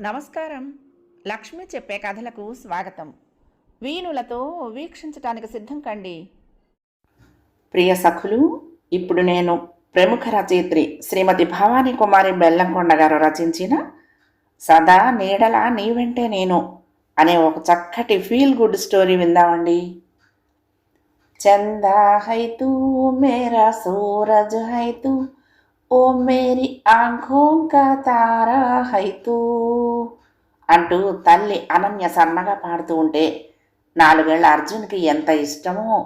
నమస్కారం. లక్ష్మి చెప్పే కథలకు స్వాగతం. వీణులతో వీక్షించటానికి సిద్ధం కండి. ప్రియ సఖులు ఇప్పుడు నేను ప్రముఖ రచయిత్రి శ్రీమతి భవానీ కుమారి బెల్లంకొండ గారు రచించిన సదా నీడల నీ వెంటే నేను అనే ఒక చక్కటి ఫీల్ గుడ్ స్టోరీ విందామండి. చందా హై తూ మేరా సూరజ్ హైతూ ఓ మేరీ ఆంఖోं का తారా తూ అంటూ తల్లి అనన్య సన్నగా పాడుతూ ఉంటే నాలుగేళ్ళ అర్జున్కి ఎంత ఇష్టమో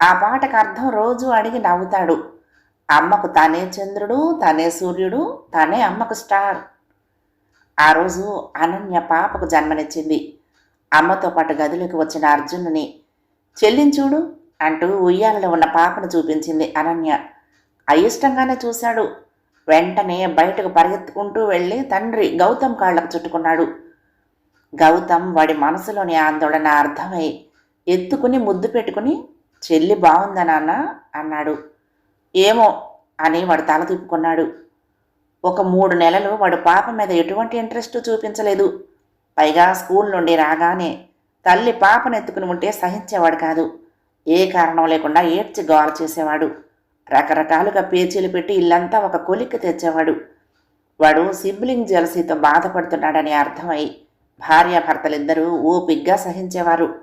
ఆ పాటకు అర్థం రోజు అడిగి నవ్వుతాడు. అమ్మకు తనే చంద్రుడు తనే సూర్యుడు తనే అమ్మకు స్టార్. ఆ రోజు అనన్య పాపకు జన్మనిచ్చింది. అమ్మతో పాటు గదిలోకి వచ్చిన అర్జునుని చెల్లించూడు అంటూ ఉయ్యాలలో ఉన్న పాపను చూపించింది అనన్య. అయిష్టంగానే చూశాడు. వెంటనే బయటకు పరిగెత్తుకుంటూ వెళ్ళి తండ్రి గౌతమ్ కాళ్ళకు చుట్టుకున్నాడు. గౌతమ్ వాడి మనసులోని ఆందోళన అర్థమై ఎత్తుకుని ముద్దు పెట్టుకుని చెల్లి బాగుందా నాన్న? అన్నాడు. ఏమో అని వాడు తల తిప్పుకున్నాడు. ఒక మూడు నెలలు వాడు పాప మీద ఎటువంటి ఇంట్రెస్ట్ చూపించలేదు. పైగా స్కూల్ నుండి రాగానే తల్లి పాపను ఎత్తుకుని ఉంటే సహించేవాడు కాదు. ఏ కారణం లేకుండా ఏడ్చి గోల చేసేవాడు. రకరకాలుగా పేచీలు పెట్టి ఇల్లంతా ఒక కొలిక్కి తెచ్చేవాడు. వాడు సిబ్లింగ్ జలసీతో బాధపడుతున్నాడని అర్థమై భార్యాభర్తలిద్దరూ ఓపిగ్గా సహించేవారు.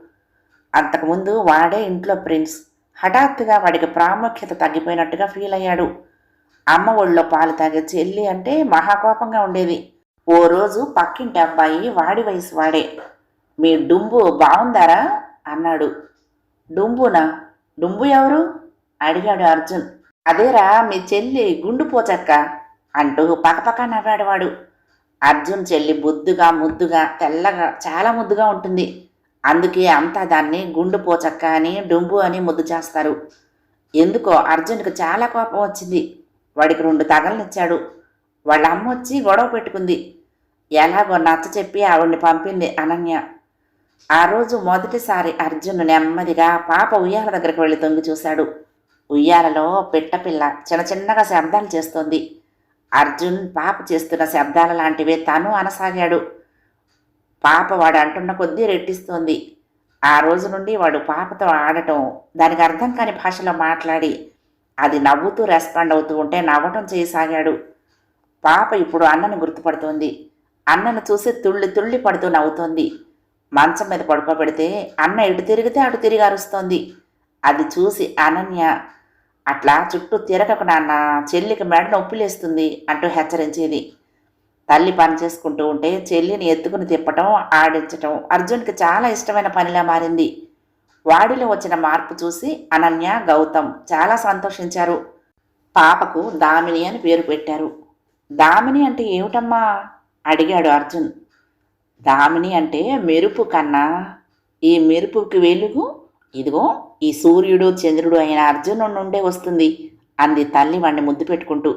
అంతకుముందు వాడే ఇంట్లో ప్రిన్స్. హఠాత్తుగా వాడికి ప్రాముఖ్యత తగ్గిపోయినట్టుగా ఫీల్ అయ్యాడు. అమ్మ ఒళ్ళో పాలు తాగే చెల్లి అంటే మహాకోపంగా ఉండేది. ఓ రోజు పక్కింటి అబ్బాయి వాడి వయసు వాడే. మీ డుంబు బాగుందారా అన్నాడు. డుంబునా? డుంబు ఎవరు? అడిగాడు అర్జున్. అదేరా మీ చెల్లి గుండు పోచక్క అంటూ పకపక నవ్వాడు వాడు. అర్జున్ చెల్లి బొద్దుగా ముద్దుగా తెల్లగా చాలా ముద్దుగా ఉంటుంది. అందుకే అంతా దాన్ని గుండు పోచక్క అని డుంబు అని ముద్దు చేస్తారు. ఎందుకో అర్జున్కి చాలా కోపం వచ్చింది. వాడికి రెండు తగలనిచ్చాడు వాళ్ళ అమ్మ వచ్చి గొడవ పెట్టుకుంది. ఎలాగో నచ్చ చెప్పి ఆవిడ్ని పంపింది అనన్య. ఆ రోజు మొదటిసారి అర్జున్ నెమ్మదిగా పాప ఉయ్యాల దగ్గరికి వెళ్ళి తొంగి చూశాడు. ఉయ్యాలలో పిట్టపిల్ల చిన్న చిన్నగా శబ్దాలు చేస్తోంది. అర్జున్ పాప చేస్తున్న శబ్దాల లాంటివే తను అనసాగాడు. పాప వాడు అంటున్న కొద్దీ రెట్టిస్తోంది. ఆ రోజు నుండి వాడు పాపతో ఆడటం దానికి అర్థం కాని భాషలో మాట్లాడి అది నవ్వుతూ రెస్పాండ్ అవుతూ ఉంటే నవ్వటం చేయసాగాడు. పాప ఇప్పుడు అన్నను గుర్తుపడుతోంది. అన్నను చూసి తుళ్ళి తుళ్ళి పడుతూ నవ్వుతోంది. మంచం మీద పడుకోబెడితే అన్న ఎటు తిరిగితే అటు తిరిగి అరుస్తోంది. అది చూసి అనన్య అట్లా చుట్టూ తిరగకు నాన్న చెల్లికి మెడ నొప్పిలేస్తుంది అంటూ హెచ్చరించేది. తల్లి పని చేసుకుంటూ ఉంటే చెల్లిని ఎత్తుకుని తిప్పటం ఆడించటం అర్జున్కి చాలా ఇష్టమైన పనిలా మారింది. వాడిలో వచ్చిన మార్పు చూసి అనన్య గౌతమ్ చాలా సంతోషించారు. పాపకు దామిని అని పేరు పెట్టారు. దామిని అంటే ఏమిటమ్మా? అడిగాడు అర్జున్. దామిని అంటే మెరుపు కన్నా ఈ మెరుపుకి వెలుగు ఇదిగో ఈ సూర్యుడు చంద్రుడు అయిన అర్జును నుండే వస్తుంది అంది తల్లి వాణ్ణి ముద్దు పెట్టుకుంటూ.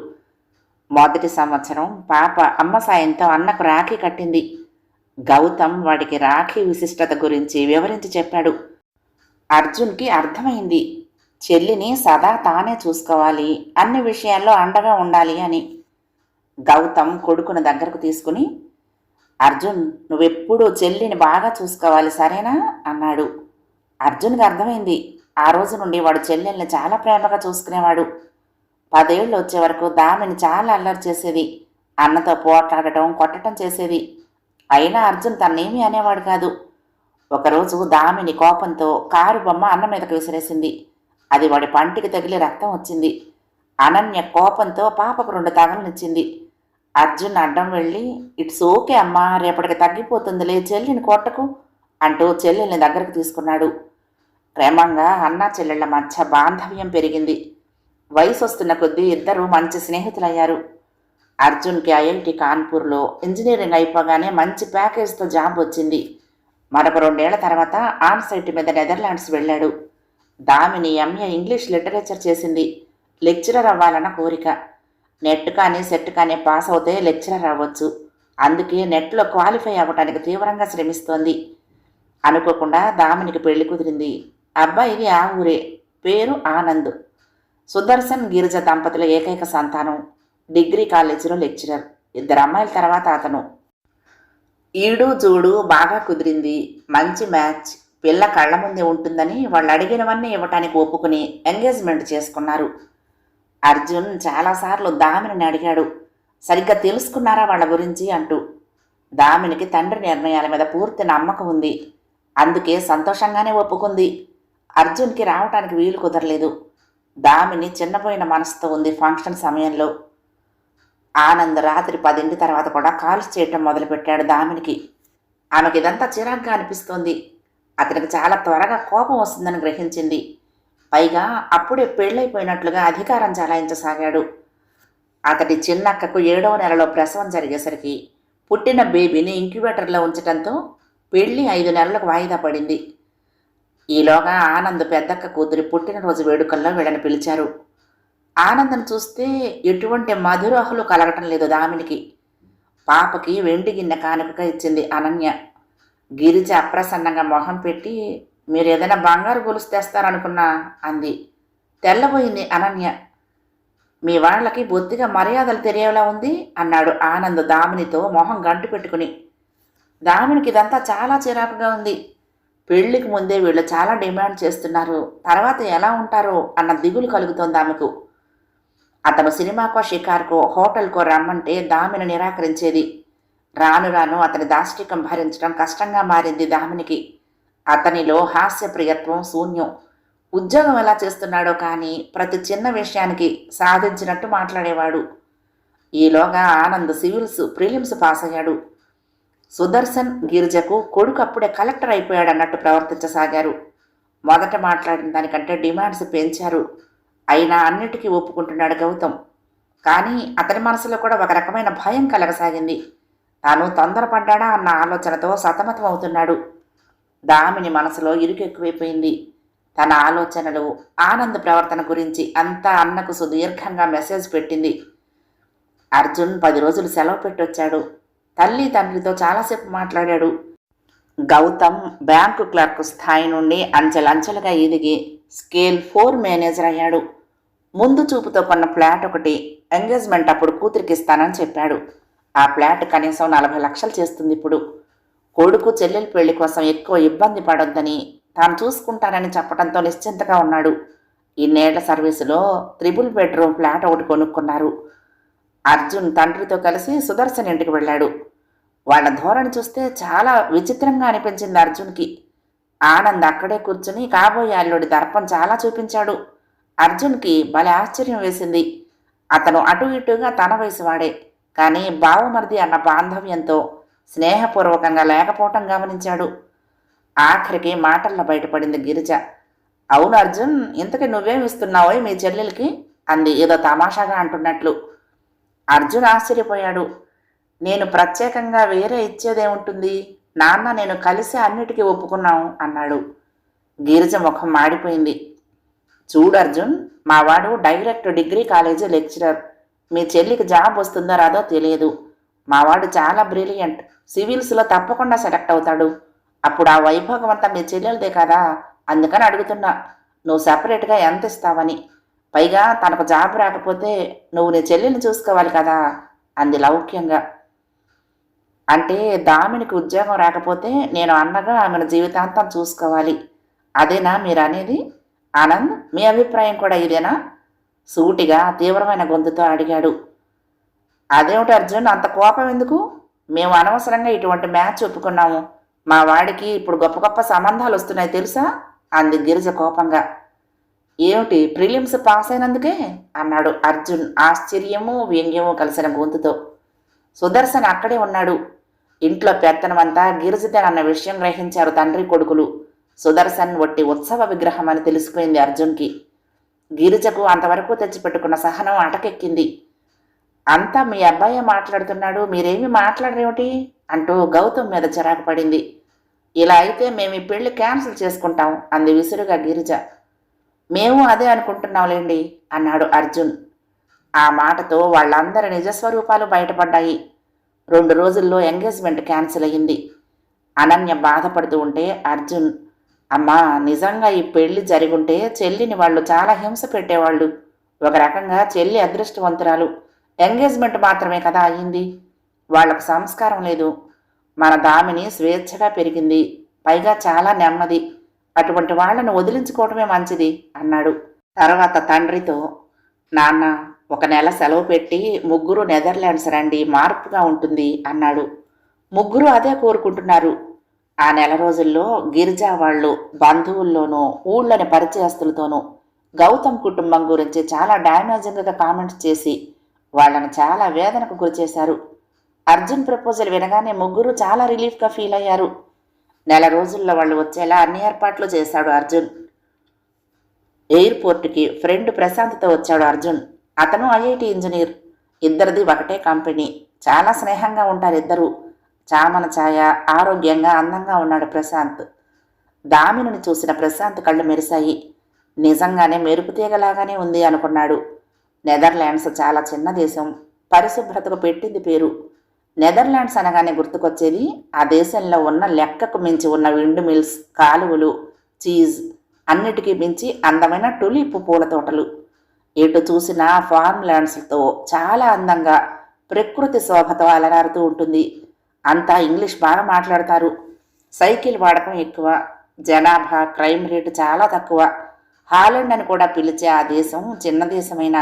మొదటి సంవత్సరం పాప అమ్మ సాయంతో అన్నకు రాఖీ కట్టింది. గౌతమ్ వాడికి రాఖీ విశిష్టత గురించి వివరించి చెప్పాడు. అర్జున్కి అర్థమైంది. చెల్లిని సదా తానే చూసుకోవాలి అన్ని విషయాల్లో అండగా ఉండాలి అని. గౌతమ్ కొడుకును దగ్గరకు తీసుకుని అర్జున్ నువ్వెప్పుడూ చెల్లిని బాగా చూసుకోవాలి సరేనా? అన్నాడు. అర్జున్కి అర్థమైంది. ఆ రోజు నుండి వాడు చెల్లెల్ని చాలా ప్రేమగా చూసుకునేవాడు. పదేళ్ళు వచ్చే వరకు దామిని చాలా అల్లరి చేసేది. అన్నతో పోట్లాడటం కొట్టడం చేసేది. అయినా అర్జున్ తన్నేమీ అనేవాడు కాదు. ఒకరోజు దామిని కోపంతో కారు బొమ్మ అన్న మీదకు విసిరేసింది. అది వాడి పంటికి తగిలి రక్తం వచ్చింది. అనన్య కోపంతో పాపకు రెండు తగలనిచ్చింది. అర్జున్ అడ్డం వెళ్ళి ఇట్స్ ఓకే అమ్మా రేపటికి తగ్గిపోతుందిలే చెల్లిని కొట్టకు అంటూ చెల్లెల్ని దగ్గరకు తీసుకున్నాడు. క్రమంగా అన్నా చెల్లెళ్ళ మధ్య బాంధవ్యం పెరిగింది. వయసు వస్తున్న కొద్దీ ఇద్దరు మంచి స్నేహితులయ్యారు. అర్జున్కి ఐఐటి కాన్పూర్లో ఇంజనీరింగ్ అయిపోగానే మంచి ప్యాకేజ్తో జాబ్ వచ్చింది. మరొక రెండేళ్ళ తర్వాత ఆన్ సైట్ మీద నెదర్లాండ్స్ వెళ్ళాడు. దామిని ఎంఏ ఇంగ్లీష్ లిటరేచర్ చేసింది. లెక్చరర్ అవ్వాలన్న కోరిక. నెట్ కానీ సెట్ కానీ పాస్ అవుతే లెక్చరర్ అవ్వచ్చు. అందుకే నెట్లో క్వాలిఫై అవ్వటానికి తీవ్రంగా శ్రమిస్తోంది. అనుకోకుండా దామినికి పెళ్ళి కుదిరింది. అబ్బాయిది ఆ ఊరే. పేరు ఆనంద్. సుదర్శన్ గిరిజ దంపతుల ఏకైక సంతానం. డిగ్రీ కాలేజీలో లెక్చరర్. ఇద్దరు అమ్మాయిల తర్వాత అతను. ఈడు జోడు బాగా కుదిరింది. మంచి మ్యాచ్. పిల్ల కళ్ళ ముందే ఉంటుందని వాళ్ళు అడిగినవన్నీ ఇవ్వటానికి ఒప్పుకుని ఎంగేజ్మెంట్ చేసుకున్నారు. అర్జున్ చాలాసార్లు దామిని అడిగాడు. సరిగ్గా తెలుసుకున్నారా వాళ్ళ గురించి అంటూ. దామినికి తండ్రి నిర్ణయాల మీద పూర్తి నమ్మకం ఉంది. అందుకే సంతోషంగానే ఒప్పుకుంది. అర్జున్కి రావటానికి వీలు కుదరలేదు. దామిని చిన్నపోయిన మనసుతో ఉంది ఫంక్షన్ సమయంలో. ఆనంద్ రాత్రి పదింటి తర్వాత కూడా కాల్స్ చేయటం మొదలుపెట్టాడు దామినికి. ఆమెకి ఇదంతా చిరాగ్గా అనిపిస్తోంది. అతనికి చాలా త్వరగా కోపం వస్తుందని గ్రహించింది. పైగా అప్పుడే పెళ్ళైపోయినట్లుగా అధికారం చలాయించసాగాడు. అతడి చిన్నక్కకు ఏడవ నెలలో ప్రసవం జరిగేసరికి పుట్టిన బేబీని ఇంక్యుబేటర్లో ఉంచడంతో పెళ్ళి ఐదు నెలలకు వాయిదా పడింది. ఈలోగా ఆనంద్ పెద్దక్క కూతురి పుట్టినరోజు వేడుకల్లో వీళ్ళని పిలిచారు. ఆనందను చూస్తే ఎటువంటి మధురాహులు కలగటం లేదు దామినికి. పాపకి వెండి గిన్నె కానుకగా ఇచ్చింది అనన్య. గిరిజ అప్రసన్నంగా మొహం పెట్టి మీరు ఏదైనా బంగారు గొలుసు తెస్తారనుకున్నా అంది. తెల్లబోయింది అనన్య. మీ వాళ్ళకి బొత్తిగా మర్యాదలు తెలియేలా ఉంది అన్నాడు ఆనంద్ దామినితో మొహం గంటు పెట్టుకుని. దామినికి ఇదంతా చాలా చిరాకుగా ఉంది. పెళ్ళికి ముందే వీళ్ళు చాలా డిమాండ్ చేస్తున్నారు. తర్వాత ఎలా ఉంటారో అన్న దిగులు కలుగుతోంది ఆమెకు. అతను సినిమాకో షికార్కో హోటల్కో రమ్మంటే దామిని నిరాకరించేది. రాను రాను అతని దాష్టికం భరించడం కష్టంగా మారింది దామినికి. అతనిలో హాస్యప్రియత్వం శూన్యం. ఉద్యోగం ఎలా చేస్తున్నాడో కానీ ప్రతి చిన్న విషయానికి సాధించినట్టు మాట్లాడేవాడు. ఈలోగా ఆనంద్ సివిల్స్ ప్రిలిమ్స్ పాస్ అయ్యాడు సుదర్శన్ గిరిజకు కొడుకు అప్పుడే కలెక్టర్ అయిపోయాడు అన్నట్టు ప్రవర్తించసాగారు. మొదట మాట్లాడిన దానికంటే డిమాండ్స్ పెంచారు. అయినా అన్నిటికీ ఒప్పుకుంటున్నాడు గౌతమ్. కానీ అతని మనసులో కూడా ఒక రకమైన భయం కలగసాగింది. తాను తొందరపడ్డాడా అన్న ఆలోచనతో సతమతం అవుతున్నాడు. దామిని మనసులో ఇరుకు ఎక్కువైపోయింది. తన ఆలోచనలు ఆనంద్ ప్రవర్తన గురించి అంతా అన్నకు సుదీర్ఘంగా మెసేజ్ పెట్టింది. అర్జున్ పది రోజులు సెలవు పెట్టొచ్చాడు తల్లి తండ్రితో చాలాసేపు మాట్లాడాడు. గౌతమ్ బ్యాంకు క్లర్క్ స్థాయి నుండి అంచెలంచెలుగా ఎదిగి స్కేల్ ఫోర్ మేనేజర్ అయ్యాడు. ముందు చూపుతో కొన్న ఫ్లాట్ ఒకటి ఎంగేజ్మెంట్ అప్పుడు కూతురికి ఇస్తానని చెప్పాడు. ఆ ఫ్లాట్ కనీసం నలభై లక్షలు చేస్తుంది ఇప్పుడు. కొడుకు చెల్లెలి పెళ్ళి కోసం ఎక్కువ ఇబ్బంది పడొద్దని తాను చూసుకుంటానని చెప్పడంతో నిశ్చింతగా ఉన్నాడు. ఇన్నేళ్ళ సర్వీసులో త్రిబుల్ బెడ్రూమ్ ఫ్లాట్ ఒకటి కొనుక్కున్నారు. అర్జున్ తండ్రితో కలిసి సుదర్శన్ ఇంటికి వెళ్ళాడు. వాళ్ళ ధోరణి చూస్తే చాలా విచిత్రంగా అనిపించింది అర్జున్కి. ఆనంద్ అక్కడే కూర్చుని కాబోయే అల్లుడి దర్పం చాలా చూపించాడు. అర్జున్కి భలే ఆశ్చర్యం వేసింది. అతను అటు ఇటుగా తన వయసు వాడే కానీ బావమరిది అన్న బాంధవ్యంతో స్నేహపూర్వకంగా లేకపోవటం గమనించాడు. ఆఖరికి మాటల్లో బయటపడింది గిరిజ. అవును అర్జున్ ఇంతకీ నువ్వేమిస్తున్నావో మీ చెల్లెలకి? అంది ఏదో తమాషాగా అంటున్నట్లు. అర్జున్ ఆశ్చర్యపోయాడు. నేను ప్రత్యేకంగా వేరే ఇచ్చేదేముంటుంది నాన్న నేను కలిసి అన్నిటికీ ఒప్పుకున్నాం అన్నాడు. గిరిజ ముఖం మాడిపోయింది. చూడు అర్జున్ మావాడు డైరెక్ట్ డిగ్రీ కాలేజీ లెక్చరర్. మీ చెల్లికి జాబ్ వస్తుందో రాదో తెలియదు. మావాడు చాలా బ్రిలియంట్. సివిల్స్లో తప్పకుండా సెలెక్ట్ అవుతాడు. అప్పుడు ఆ వైభోగం అంతా మీ చెల్లెలదే కదా అందుకని అడుగుతున్నా. నువ్వు సపరేట్గా ఎంత ఇస్తావని. పైగా తనకు జాబ్ రాకపోతే నువ్వు నీ చెల్లెని చూసుకోవాలి కదా అంది లౌక్యంగా. అంటే దామినికి ఉద్యోగం రాకపోతే నేను అన్నగా ఆమెను జీవితాంతం చూసుకోవాలి. అదేనా మీరు అనేది ఆనంద్ మీ అభిప్రాయం కూడా ఇదేనా? సూటిగా తీవ్రమైన గొంతుతో అడిగాడు. అదేమిటి అర్జున్ అంత కోపం ఎందుకు? మేము అనవసరంగా ఇటువంటి మ్యాచ్ ఒప్పుకున్నాము. మా వాడికి ఇప్పుడు గొప్ప గొప్ప సంబంధాలు వస్తున్నాయి తెలుసా? అంది గిరిజ కోపంగా. ఏమిటి ప్రిలిమ్స్ పాస్ అయినందుకే? అన్నాడు అర్జున్ ఆశ్చర్యము వ్యంగ్యము కలిసిన గొంతుతో. సుదర్శన్ అక్కడే ఉన్నాడు. ఇంట్లో పెత్తనమంతా గిరిజతే అన్న విషయం గ్రహించారు తండ్రి కొడుకులు. సుదర్శన్ ఒట్టి ఉత్సవ విగ్రహం అని తెలిసిపోయింది అర్జున్కి. గిరిజకు అంతవరకు తెచ్చిపెట్టుకున్న సహనం అటకెక్కింది. అంతా మీ అబ్బాయే మాట్లాడుతున్నాడు మీరేమి మాట్లాడరేమిటి? అంటూ గౌతమ్ మీద చిరాకు పడింది. ఇలా అయితే మేము ఈ పెళ్ళి క్యాన్సిల్ చేసుకుంటాం అంది విసురుగా గిరిజ. మేము అదే అనుకుంటున్నాంలేండి అన్నాడు అర్జున్. ఆ మాటతో వాళ్ళందరి నిజస్వరూపాలు బయటపడ్డాయి. రెండు రోజుల్లో ఎంగేజ్మెంట్ క్యాన్సిల్ అయ్యింది. అనన్య బాధపడుతూ ఉంటే అర్జున్ అమ్మా నిజంగా ఈ పెళ్ళి జరిగుంటే చెల్లిని వాళ్ళు చాలా హింస పెట్టేవాళ్ళు. ఒక రకంగా చెల్లి అదృష్టవంతురాలు. ఎంగేజ్మెంట్ మాత్రమే కదా అయ్యింది. వాళ్ళకు సంస్కారం లేదు. మన దామిని స్వేచ్ఛగా పెరిగింది. పైగా చాలా నెమ్మది. అటువంటి వాళ్ళను వదిలించుకోవటమే మంచిది అన్నాడు. తర్వాత తండ్రితో నాన్న ఒక నెల సెలవు పెట్టి ముగ్గురు నెదర్లాండ్స్ రండి మార్పుగా ఉంటుంది అన్నాడు. ముగ్గురు అదే కోరుకుంటున్నారు. ఆ నెల రోజుల్లో గిరిజా వాళ్ళు బంధువుల్లోనూ ఊళ్ళని పరిచయస్తులతోనూ గౌతమ్ కుటుంబం గురించి చాలా డ్యామేజింగ్గా కామెంట్స్ చేసి వాళ్ళని చాలా వేదనకు గురిచేశారు. అర్జున్ ప్రపోజల్ వినగానే ముగ్గురు చాలా రిలీఫ్గా ఫీల్ అయ్యారు. నెల రోజుల్లో వాళ్ళు వచ్చేలా అన్ని ఏర్పాట్లు చేశాడు అర్జున్. ఎయిర్పోర్ట్కి ఫ్రెండ్ ప్రశాంత్తో వచ్చాడు అర్జున్. అతను ఐఐటి ఇంజనీర్. ఇద్దరిది ఒకటే కంపెనీ. చాలా స్నేహంగా ఉంటారు ఇద్దరు. చామన ఛాయ ఆరోగ్యంగా అందంగా ఉన్నాడు ప్రశాంత్. దామిని చూసిన ప్రశాంత్ కళ్ళు మెరిశాయి. నిజంగానే మెరుపు తీగలాగానే ఉంది అనుకున్నాడు. నెదర్లాండ్స్ చాలా చిన్న దేశం. పరిశుభ్రతకు పెట్టింది పేరు. నెదర్లాండ్స్ అనగానే గుర్తుకొచ్చేది ఆ దేశంలో ఉన్న లెక్కకు మించి ఉన్న విండ్ మిల్స్ కాలువలు చీజ్ అన్నిటికీ మించి అందమైన టులిప్ పూల తోటలు. ఎటు చూసినా ఫార్మ్ ల్యాండ్స్తో చాలా అందంగా ప్రకృతి శోభతో అలరారుతూ ఉంటుంది. అంతా ఇంగ్లీష్ బాగా మాట్లాడతారు. సైకిల్ వాడకం ఎక్కువ. జనాభా క్రైమ్ రేటు చాలా తక్కువ. హాలండ్ అని కూడా పిలిచే ఆ దేశం చిన్న దేశమైన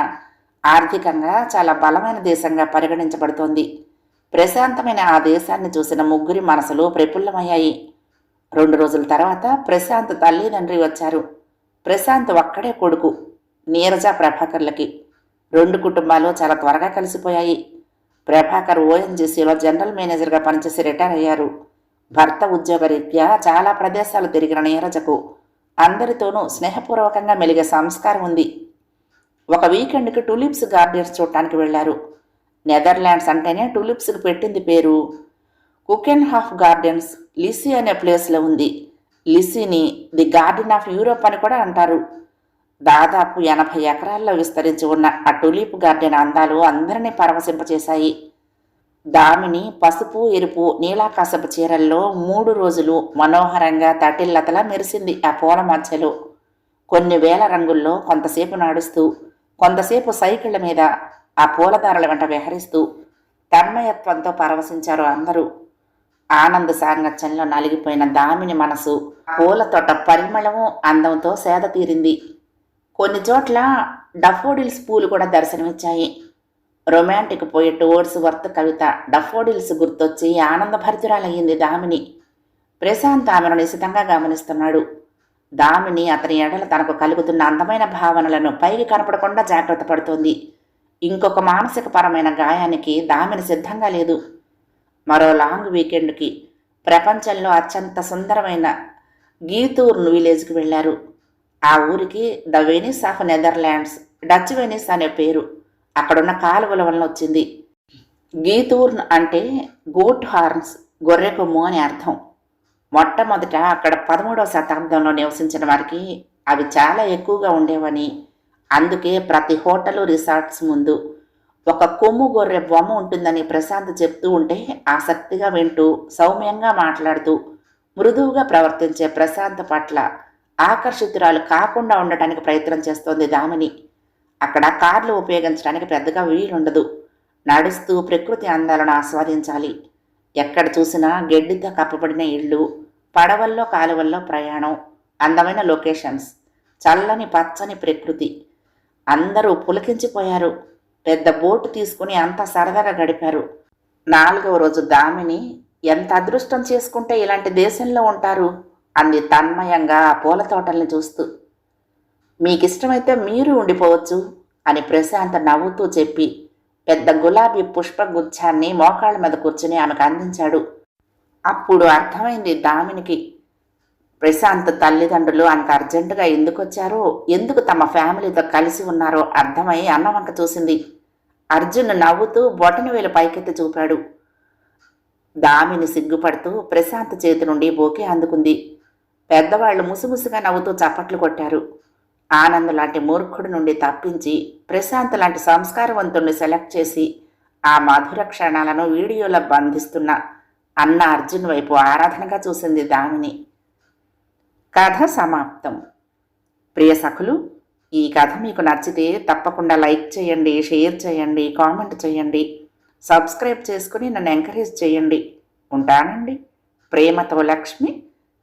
ఆర్థికంగా చాలా బలమైన దేశంగా పరిగణించబడుతోంది. ప్రశాంతమైన ఆ దేశాన్ని చూసిన ముగ్గురి మనసులు ప్రఫుల్లమయ్యాయి. రెండు రోజుల తర్వాత ప్రశాంత్ తల్లిదండ్రి వచ్చారు. ప్రశాంత్ ఒక్కడే కొడుకు. నీరజ ప్రభాకర్లకి రెండు కుటుంబాలు చాలా త్వరగా కలిసిపోయాయి. ప్రభాకర్ ఓఎన్జీసీలో జనరల్ మేనేజర్గా పనిచేసి రిటైర్ అయ్యారు. భర్త ఉద్యోగరీత్యా చాలా ప్రదేశాలు తిరిగిన నీరజకు అందరితోనూ స్నేహపూర్వకంగా మెలిగే సంస్కారం ఉంది. ఒక వీకెండ్కి టూలిప్స్ గార్డెన్స్ చూడటానికి వెళ్ళారు. నెదర్లాండ్స్ అంటేనే టూలిప్స్కి పెట్టింది పేరు. కుకెన్ హాఫ్ గార్డెన్స్ లిసీ అనే ప్లేస్లో ఉంది. లిసీని ది గార్డెన్ ఆఫ్ యూరోప్ అని కూడా అంటారు. దాదాపు ఎనభై ఎకరాల్లో విస్తరించి ఉన్న ఆ టులిప్ గార్డెన్ అందాలు అందరినీ పరవశింపచేశాయి. దామిని పసుపు ఎరుపు నీలాకాశపు చీరల్లో మూడు రోజులు మనోహరంగా తటిల్లతలా మెరిసింది ఆ పూల మధ్యలో. కొన్ని వేల రంగుల్లో కొంతసేపు నడుస్తూ కొంతసేపు సైకిళ్ళ మీద ఆ పూలదారుల వెంట విహరిస్తూ తన్మయత్వంతో పరవశించారు అందరూ. ఆనంద సాంగత్యంలో నలిగిపోయిన దామిని మనసు పూల తోట పరిమళము అందంతో సేద తీరింది. కొన్ని చోట్ల డఫోడిల్స్ పూలు కూడా దర్శనమిచ్చాయి. రొమాంటిక్ పోయిట్ ఓడ్స్ వర్త్ కవిత డఫోడిల్స్ గుర్తొచ్చి ఆనందభరితురాలయ్యింది దామిని. ప్రశాంత్ ఆమెను నిశితంగా గమనిస్తున్నాడు. దామిని అతని ఎడల తనకు కలుగుతున్న అందమైన భావనలను పైకి కనపడకుండా జాగ్రత్త పడుతోంది. ఇంకొక మానసిక పరమైన గాయానికి దామిని సిద్ధంగా లేదు. మరో లాంగ్ వీకెండ్కి ప్రపంచంలో అత్యంత సుందరమైన గీతూర్ను విలేజ్కి వెళ్ళారు. ఆ ఊరికి the Venice of Netherlands Dutch Venice అనే పేరు అక్కడున్న కాలువల వలన వచ్చింది. గీతూర్న్ అంటే గోట్ హార్న్స్ గొర్రె కొమ్ము అని అర్థం. మొట్టమొదట అక్కడ పదమూడవ శతాబ్దంలో నివసించిన వారికి అవి చాలా ఎక్కువగా ఉండేవని. అందుకే ప్రతి హోటలు రిసార్ట్స్ ముందు ఒక కొమ్ము గొర్రె బొమ్మ ఉంటుందని ప్రశాంత్ చెప్తూ ఉంటే ఆసక్తిగా వింటూ సౌమ్యంగా మాట్లాడుతూ మృదువుగా ప్రవర్తించే ప్రశాంత్ పట్ల ఆకర్షితురాలు కాకుండా ఉండటానికి ప్రయత్నం చేస్తోంది దామిని. అక్కడ కార్లు ఉపయోగించడానికి పెద్దగా వీలుండదు. నడుస్తూ ప్రకృతి అందాలను ఆస్వాదించాలి. ఎక్కడ చూసినా గడ్డితో కప్పబడిన ఇళ్ళు పడవల్లో కాలువల్లో ప్రయాణం అందమైన లొకేషన్స్ చల్లని పచ్చని ప్రకృతి. అందరూ పులకించిపోయారు. పెద్ద బోటు తీసుకుని అంత సరదాగా గడిపారు. నాలుగవ రోజు దామిని ఎంత అదృష్టం చేసుకుంటే ఇలాంటి దేశంలో ఉంటారు? అంది తన్మయంగా ఆ పూల తోటల్ని చూస్తూ మీకిష్టమైతే మీరు ఉండిపోవచ్చు అని ప్రశాంత నవ్వుతూ చెప్పి పెద్ద గులాబీ పుష్పగుచ్ఛాన్ని మోకాళ్ళ మీద కూర్చుని ఆమెకు అందించాడు. అప్పుడు అర్థమైంది దామినికి ప్రశాంత్ తల్లిదండ్రులు అంత అర్జెంటుగా ఎందుకొచ్చారో ఎందుకు తమ ఫ్యామిలీతో కలిసి ఉన్నారో అర్థమై అన్నవంక చూసింది. అర్జున్ నవ్వుతూ బొటనవేలు పైకెత్తి చూపాడు. దామిని సిగ్గుపడుతూ ప్రశాంత్ చేతి నుండి బోకే అందుకుంది. పెద్దవాళ్ళు ముసుముసుగా నవ్వుతూ చప్పట్లు కొట్టారు. ఆనంద్ లాంటి మూర్ఖుడి నుండి తప్పించి ప్రశాంత్ లాంటి సంస్కారవంతుణ్ణి సెలెక్ట్ చేసి ఆ మధుర క్షణాలను వీడియోలో బంధిస్తున్న అన్న అర్జున్ వైపు ఆరాధనగా చూసింది దామిని కథ సమాప్తం. ప్రియ సఖులు ఈ కథ మీకు నచ్చితే తప్పకుండా లైక్ చేయండి షేర్ చేయండి కామెంట్ చేయండి సబ్స్క్రైబ్ చేసుకుని నన్ను ఎంకరేజ్ చేయండి. ఉంటానండి. ప్రేమతో లక్ష్మి.